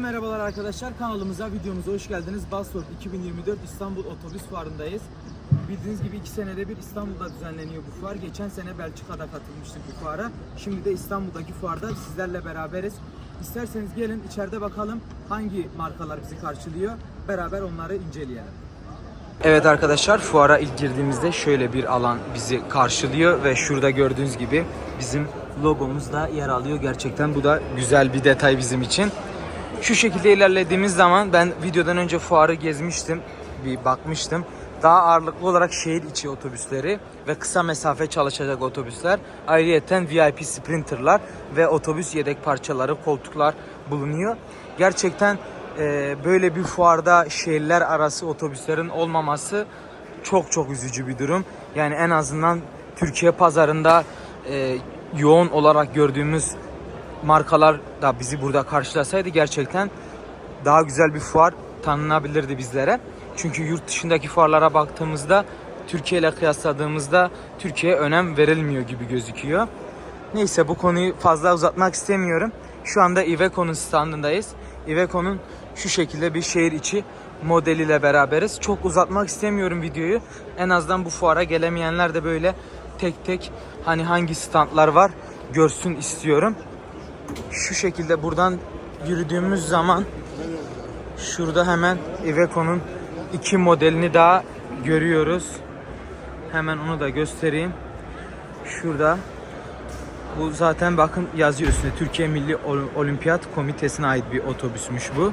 merhabalar arkadaşlar. Kanalımıza, videomuza hoş geldiniz. Bastor 2024 İstanbul Otobüs Fuarı'ndayız. Bildiğiniz gibi iki senede bir İstanbul'da düzenleniyor bu fuar. Geçen sene Belçika'da katılmıştık bu fuara. Şimdi de İstanbul'daki fuarda sizlerle beraberiz. İsterseniz gelin içeride bakalım hangi markalar bizi karşılıyor. Beraber onları inceleyelim. Evet arkadaşlar fuara ilk girdiğimizde şöyle bir alan bizi karşılıyor ve şurada gördüğünüz gibi bizim logomuz da yer alıyor. Gerçekten bu da güzel bir detay bizim için. Şu şekilde ilerlediğimiz zaman ben videodan önce fuarı gezmiştim. Bir bakmıştım. Daha ağırlıklı olarak şehir içi otobüsleri ve kısa mesafe çalışacak otobüsler. Ayrıyeten VIP sprinterlar ve otobüs yedek parçaları, koltuklar bulunuyor. Gerçekten e, böyle bir fuarda şehirler arası otobüslerin olmaması çok çok üzücü bir durum. Yani en azından Türkiye pazarında e, yoğun olarak gördüğümüz markalar da bizi burada karşılasaydı gerçekten daha güzel bir fuar tanınabilirdi bizlere. Çünkü yurt dışındaki fuarlara baktığımızda Türkiye ile kıyasladığımızda Türkiye'ye önem verilmiyor gibi gözüküyor. Neyse bu konuyu fazla uzatmak istemiyorum. Şu anda Iveco'nun standındayız. Iveco'nun şu şekilde bir şehir içi modeliyle beraberiz. Çok uzatmak istemiyorum videoyu. En azından bu fuara gelemeyenler de böyle tek tek hani hangi standlar var görsün istiyorum. Şu şekilde buradan yürüdüğümüz zaman şurada hemen Iveco'nun iki modelini daha görüyoruz. Hemen onu da göstereyim. Şurada bu zaten bakın yazıyor üstünde Türkiye Milli Ol- Olimpiyat Komitesi'ne ait bir otobüsmüş bu.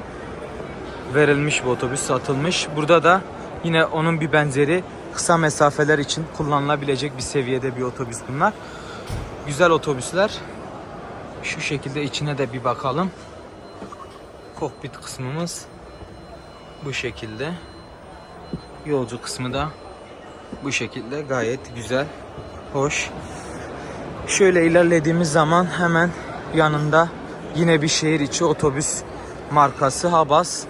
Verilmiş bu otobüs satılmış. Burada da yine onun bir benzeri kısa mesafeler için kullanılabilecek bir seviyede bir otobüs bunlar. Güzel otobüsler. Şu şekilde içine de bir bakalım. Kokpit kısmımız bu şekilde. Yolcu kısmı da bu şekilde gayet güzel, hoş. Şöyle ilerlediğimiz zaman hemen yanında yine bir şehir içi otobüs markası Habas.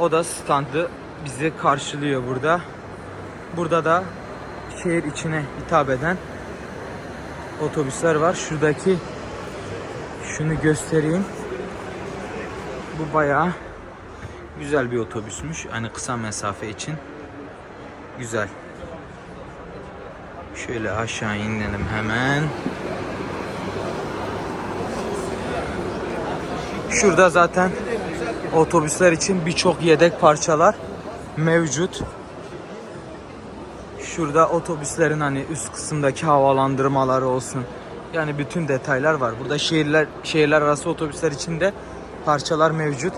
O da standı bizi karşılıyor burada. Burada da şehir içine hitap eden otobüsler var. Şuradaki şunu göstereyim. Bu bayağı güzel bir otobüsmüş. Hani kısa mesafe için güzel. Şöyle aşağı inelim hemen. Şurada zaten otobüsler için birçok yedek parçalar mevcut. Şurada otobüslerin hani üst kısımdaki havalandırmaları olsun. Yani bütün detaylar var. Burada şehirler şehirler arası otobüsler için de parçalar mevcut.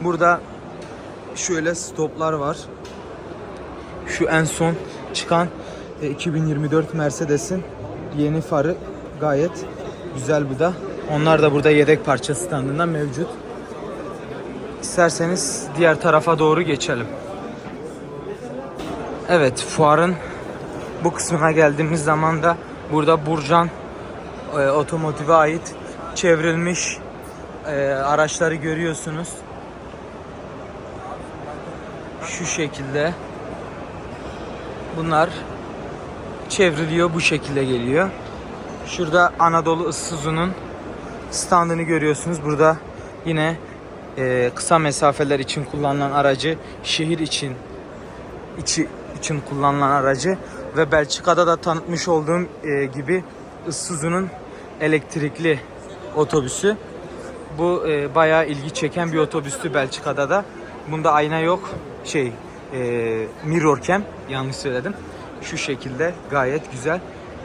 Burada şöyle stoplar var. Şu en son çıkan e, 2024 Mercedes'in yeni farı gayet güzel bu da. Onlar da burada yedek parça standında mevcut. İsterseniz diğer tarafa doğru geçelim. Evet, fuarın bu kısmına geldiğimiz zaman da burada Burcan e, otomotive ait çevrilmiş e, araçları görüyorsunuz. Şu şekilde. Bunlar çevriliyor bu şekilde geliyor. Şurada Anadolu Isuzu'nun standını görüyorsunuz. Burada yine e, kısa mesafeler için kullanılan aracı, şehir için içi için kullanılan aracı ve Belçika'da da tanıtmış olduğum e, gibi Isuzu'nun elektrikli otobüsü. Bu e, bayağı ilgi çeken bir otobüstü Belçika'da da. Bunda ayna yok. Şey, e, mirror cam yanlış söyledim. Şu şekilde gayet güzel.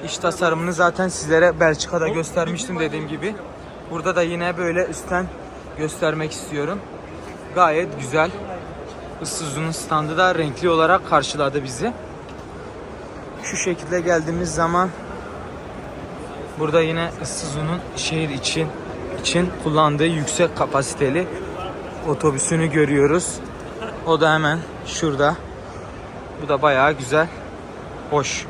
İç tasarımını zaten sizlere Belçika'da göstermiştim dediğim gibi. Burada da yine böyle üstten göstermek istiyorum. Gayet güzel. Isuzu'nun standı da renkli olarak karşıladı bizi. Şu şekilde geldiğimiz zaman burada yine Isuzu'nun şehir için için kullandığı yüksek kapasiteli otobüsünü görüyoruz. O da hemen şurada. Bu da bayağı güzel. Hoş.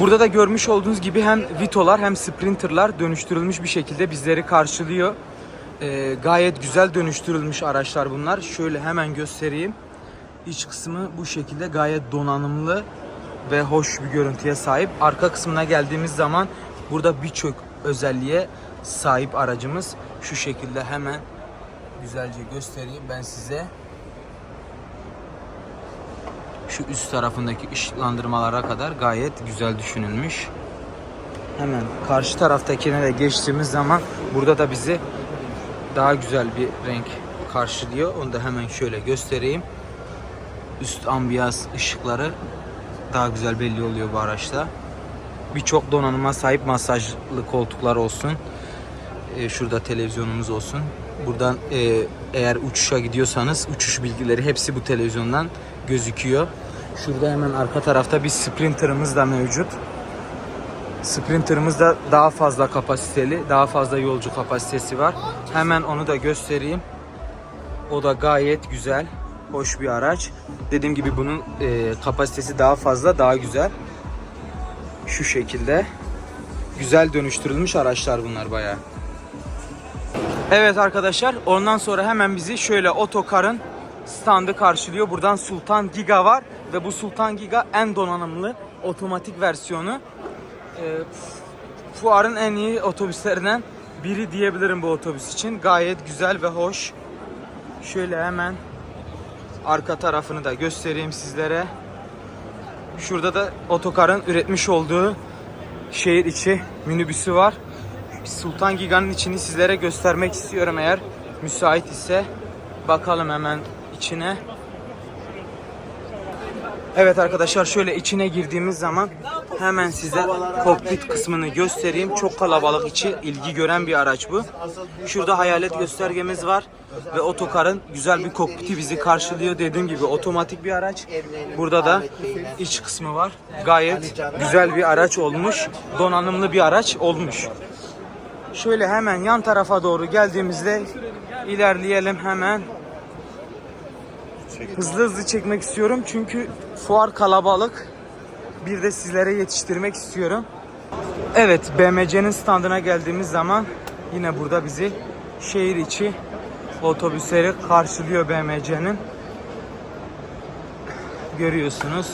Burada da görmüş olduğunuz gibi hem Vito'lar hem Sprinter'lar dönüştürülmüş bir şekilde bizleri karşılıyor. Ee, gayet güzel dönüştürülmüş araçlar bunlar. Şöyle hemen göstereyim. İç kısmı bu şekilde gayet donanımlı ve hoş bir görüntüye sahip. Arka kısmına geldiğimiz zaman burada birçok özelliğe sahip aracımız. Şu şekilde hemen güzelce göstereyim ben size. Şu üst tarafındaki ışıklandırmalara kadar gayet güzel düşünülmüş. Hemen karşı taraftakine de geçtiğimiz zaman burada da bizi daha güzel bir renk karşılıyor. Onu da hemen şöyle göstereyim. Üst ambiyans ışıkları daha güzel belli oluyor bu araçta. Birçok donanıma sahip masajlı koltuklar olsun. Ee, şurada televizyonumuz olsun. Buradan e, eğer uçuşa gidiyorsanız uçuş bilgileri hepsi bu televizyondan gözüküyor. Şurada hemen arka tarafta bir sprinterımız da mevcut. Sprinter'ımız da daha fazla kapasiteli, daha fazla yolcu kapasitesi var. Hemen onu da göstereyim. O da gayet güzel, hoş bir araç. Dediğim gibi bunun e, kapasitesi daha fazla, daha güzel. Şu şekilde. Güzel dönüştürülmüş araçlar bunlar bayağı. Evet arkadaşlar, ondan sonra hemen bizi şöyle otokarın standı karşılıyor. Buradan Sultan Giga var ve bu Sultan Giga en donanımlı otomatik versiyonu. E, fuarın en iyi otobüslerinden biri diyebilirim bu otobüs için. Gayet güzel ve hoş. Şöyle hemen arka tarafını da göstereyim sizlere. Şurada da otokarın üretmiş olduğu şehir içi minibüsü var. Sultan Giga'nın içini sizlere göstermek istiyorum eğer müsait ise. Bakalım hemen içine. Evet arkadaşlar şöyle içine girdiğimiz zaman hemen size kokpit kısmını göstereyim. Çok kalabalık içi ilgi gören bir araç bu. Şurada hayalet göstergemiz var ve otokarın güzel bir kokpiti bizi karşılıyor. Dediğim gibi otomatik bir araç. Burada da iç kısmı var. Gayet güzel bir araç olmuş. Donanımlı bir araç olmuş. Şöyle hemen yan tarafa doğru geldiğimizde ilerleyelim hemen. Hızlı hızlı çekmek istiyorum çünkü fuar kalabalık. Bir de sizlere yetiştirmek istiyorum. Evet BMC'nin standına geldiğimiz zaman yine burada bizi şehir içi otobüsleri karşılıyor BMC'nin. Görüyorsunuz.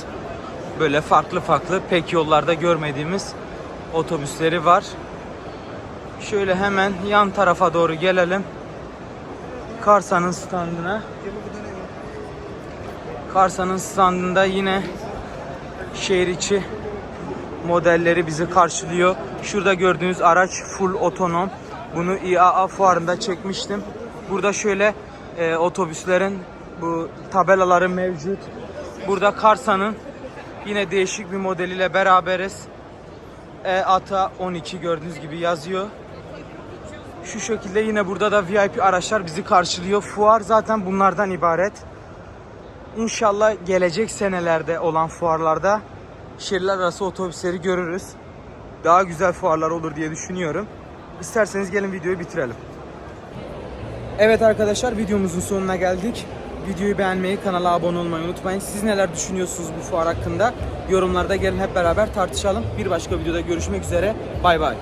Böyle farklı farklı pek yollarda görmediğimiz otobüsleri var. Şöyle hemen yan tarafa doğru gelelim. Karsa'nın standına. Karsa'nın standında yine şehir içi modelleri bizi karşılıyor. Şurada gördüğünüz araç full otonom. Bunu IAA fuarında çekmiştim. Burada şöyle e, otobüslerin bu tabelaları mevcut. Burada Karsa'nın yine değişik bir modeliyle beraberiz. E-ATA 12 gördüğünüz gibi yazıyor. Şu şekilde yine burada da VIP araçlar bizi karşılıyor. Fuar zaten bunlardan ibaret. İnşallah gelecek senelerde olan fuarlarda şehirler arası otobüsleri görürüz. Daha güzel fuarlar olur diye düşünüyorum. İsterseniz gelin videoyu bitirelim. Evet arkadaşlar videomuzun sonuna geldik. Videoyu beğenmeyi, kanala abone olmayı unutmayın. Siz neler düşünüyorsunuz bu fuar hakkında? Yorumlarda gelin hep beraber tartışalım. Bir başka videoda görüşmek üzere. Bay bay.